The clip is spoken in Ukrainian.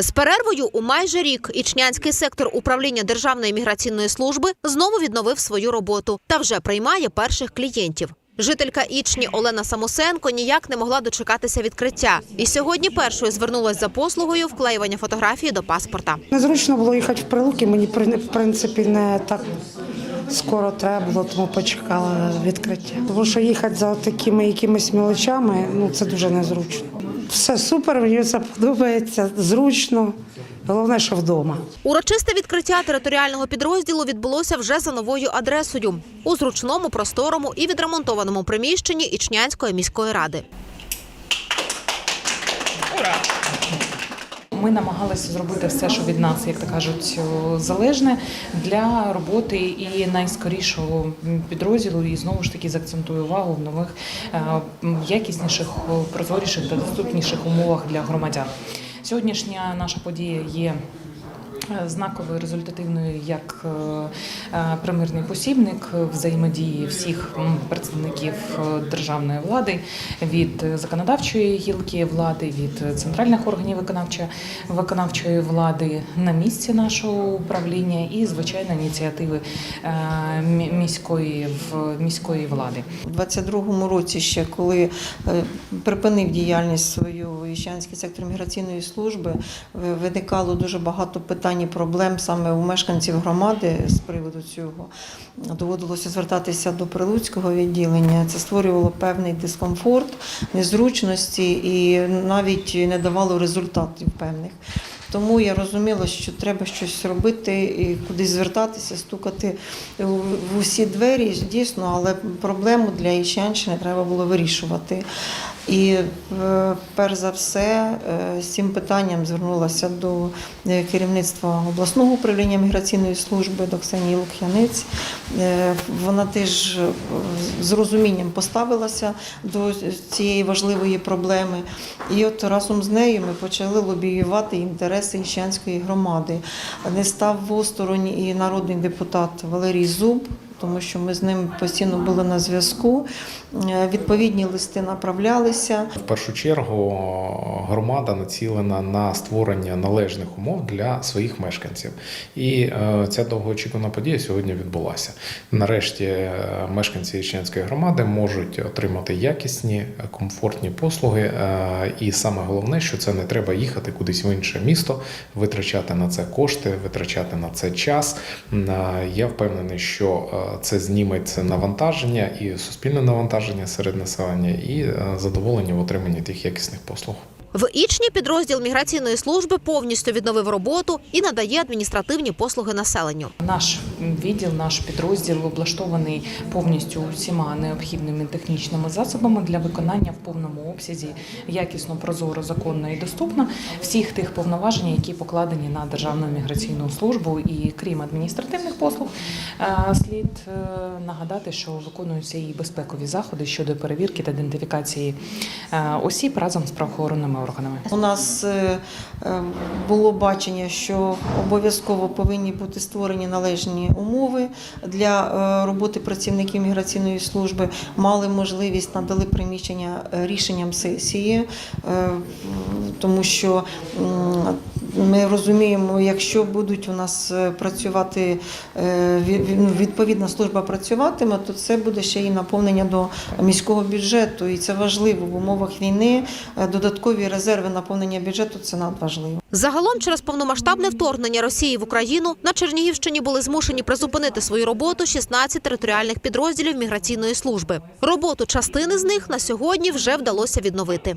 З перервою у майже рік Ічнянський сектор управління Державної міграційної служби знову відновив свою роботу та вже приймає перших клієнтів. Жителька Ічні Олена Самосенко ніяк не могла дочекатися відкриття, і сьогодні першою звернулась за послугою вклеювання фотографії до паспорта. Незручно було їхати в прилуки, мені в принципі не так скоро треба було, тому почекала відкриття. Тому що їхати за такими якимись мелочами, ну це дуже незручно. Все супер, мені це подобається, зручно. Головне, що вдома. Урочисте відкриття територіального підрозділу відбулося вже за новою адресою у зручному, просторому і відремонтованому приміщенні Ічнянської міської ради. Ми намагалися зробити все, що від нас, як то кажуть, залежне для роботи і найскорішого підрозділу. І знову ж таки заакцентую увагу в нових е, якісніших, прозоріших та доступніших умовах для громадян. Сьогоднішня наша подія є. Знаковою результативною як е, е, примирний посібник взаємодії всіх представників е, державної влади від законодавчої гілки влади, від центральних органів виконавчої влади на місці нашого управління і звичайно ініціативи міської в міської влади. У 22-му році ще, коли припинив діяльність свою Іщанський сектор міграційної служби, виникало дуже багато питань і проблем саме у мешканців громади з приводу цього. Доводилося звертатися до прилуцького відділення. Це створювало певний дискомфорт, незручності і навіть не давало результатів певних. Тому я розуміла, що треба щось робити і кудись звертатися, стукати в усі двері, дійсно, але проблему для Іщанщини треба було вирішувати. І е, перш за все е, з цим питанням звернулася до е, керівництва обласного управління міграційної служби до Ксенії Лук'яниць. Е, Вона теж з розумінням поставилася до цієї важливої проблеми. І от разом з нею ми почали лобіювати інтереси Іщанської громади. Не став осторонь і народний депутат Валерій Зуб. Тому що ми з ним постійно були на зв'язку. Е, Відповідні листи направлялися. В першу чергу громада націлена на створення належних умов для своїх мешканців, і е, ця довгоочікувана подія сьогодні відбулася. Нарешті е, мешканці Ічнянської громади можуть отримати якісні, комфортні послуги. е, І саме головне, що це не треба їхати кудись в інше місто, витрачати на це кошти, витрачати на це час. Е, Я впевнений, що е, це зніме це навантаження і суспільне навантаження серед населення, і е, задоволення в отриманні тих якісних послуг. В Ічні підрозділ міграційної служби повністю відновив роботу і надає адміністративні послуги населенню. Наш відділ, наш підрозділ облаштований повністю усіма необхідними технічними засобами для виконання в повному обсязі якісно, прозоро, законно і доступно всіх тих повноважень, які покладені на Державну міграційну службу. І крім адміністративних послуг, е, слід е, нагадати, що виконуються і безпекові заходи щодо перевірки та ідентифікації е, осіб разом з правоохоронними органами. У нас е, е, було бачення, що обов'язково повинні бути створені належні умови для е, роботи працівників міграційної служби. Мали можливість надали приміщення рішенням сесії, тому що ми розуміємо, якщо будуть у нас е, працювати е, ну, відповідна служба працюватиме, то це буде ще і наповнення до міського бюджету, і це важливо в умовах війни. е, Додаткові резерви наповнення бюджету це надважливо. Загалом, через повномасштабне вторгнення Росії в Україну на Чернігівщині були змушені призупинити свою роботу 16 територіальних підрозділів міграційної служби. Роботу частини з них на сьогодні вже вдалося відновити.